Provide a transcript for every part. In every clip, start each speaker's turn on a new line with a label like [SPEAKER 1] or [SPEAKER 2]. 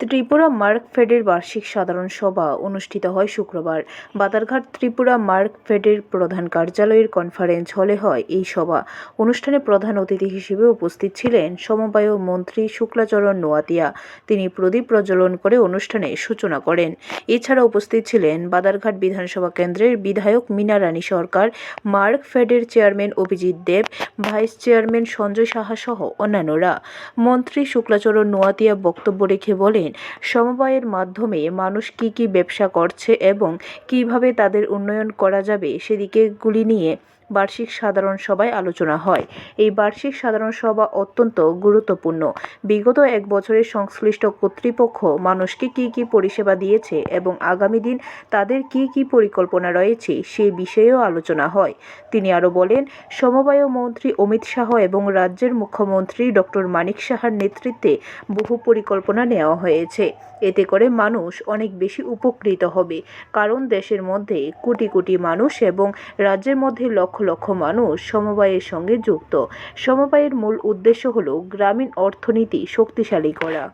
[SPEAKER 1] Tripura mark ফেডের বার্ষিক সাধারণ সভা অনুষ্ঠিত হয় শুক্রবার। বাদারঘাট ত্রিপুরা মার্ক ফেডের প্রধান কার্যালয়ের কনফারেন্স হলে হয় এই সভা। অনুষ্ঠানে প্রধান অতিথি হিসেবে উপস্থিত ছিলেন সমবায় মন্ত্রী শুক্লাচরণ নোয়াতিয়া। তিনি প্রদীপ প্রজ্বলন করে অনুষ্ঠানে সূচনা করেন। এছাড়া উপস্থিত ছিলেন বাদারঘাট বিধানসভা কেন্দ্রের বিধায়ক মীনা রানী সরকার, মার্ক ফেডের chairman Abhijit Deb, vice chairman Sanjay Saha সহ অন্যান্যরা। মন্ত্রী শুক্লাচরণ নোয়াতিয়া বক্তব্য রেখে বলেন সমবায়ের মাধ্যমে মানুষ কি কি ব্যবসা করছে এবং কীভাবে তাদের উন্নয়ন করা যাবে সেদিকেগুলি নিয়ে বার্ষিক সাধারণ সভায় আলোচনা হয়। এই বার্ষিক সাধারণ সভা অত্যন্ত গুরুত্বপূর্ণ। বিগত এক বছরের সংশ্লিষ্ট কর্তৃপক্ষ মানুষকে কি কি পরিষেবা দিয়েছে এবং আগামী দিন তাদের কি কি পরিকল্পনা রয়েছে সে বিষয়েও আলোচনা হয়। তিনি আরও বলেন, সমবায় মন্ত্রী অমিত শাহ এবং রাজ্যের মুখ্যমন্ত্রী ডক্টর মানিক সাহার নেতৃত্বে বহু পরিকল্পনা নেওয়া হয়েছে। এতে করে মানুষ অনেক বেশি উপকৃত হবে। কারণ দেশের মধ্যে কোটি কোটি মানুষ এবং রাজ্যের মধ্যে লক্ষ লক্ষ লক্ষ মানুষ সমবায়ের সঙ্গে যুক্ত। সমবায়ের মূল উদ্দেশ্য হলো গ্রামীণ অর্থনীতি শক্তিশালী করা।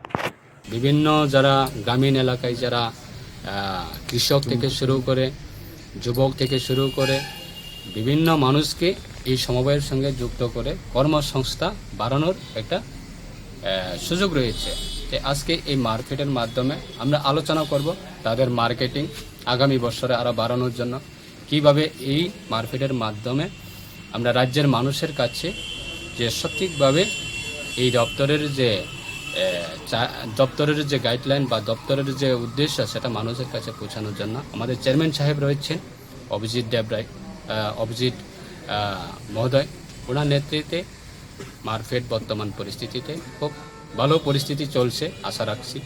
[SPEAKER 2] বিভিন্ন যারা গ্রামীণ এলাকায় যারা কৃষক থেকে শুরু করে, যুবক থেকে শুরু করে, বিভিন্ন মানুষকে এই সমবায়ের সঙ্গে যুক্ত করে কর্মসংস্থা বাড়ানোর একটা সুযোগ রয়েছে। আজকে এই মার্কেটের মাধ্যমে আমরা আলোচনা করব তাদের মার্কেটিং আগামী বছরে আরও বাড়ানোর জন্য। কীভাবে এই মার্কেটের মাধ্যমে আমরা রাজ্যের মানুষের কাছে যে সঠিকভাবে এই দপ্তরের যে দপ্তরের যে গাইডলাইন বা দপ্তরের যে উদ্দেশ্য সেটা মানুষের কাছে পৌঁছানোর জন্য আমাদের চেয়ারম্যান সাহেব রয়েছেন, অভিজিৎ দেবরায় অভিজিৎ মহোদয়। ওনার নেতৃত্বে মারফেট বর্তমান পরিস্থিতিতে খুব ভালো পরিস্থিতি চলছে, আশা রাখছি।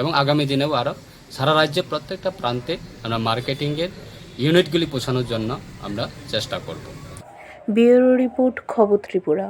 [SPEAKER 2] এবং আগামী দিনেও আরও সারা রাজ্যে প্রত্যেকটা প্রান্তে আমরা মার্কেটিংয়ের ইউনিটগুলি পৌঁছানোর জন্য আমরা চেষ্টা করব।
[SPEAKER 1] ব্যুরো রিপোর্ট খবর ত্রিপুরা।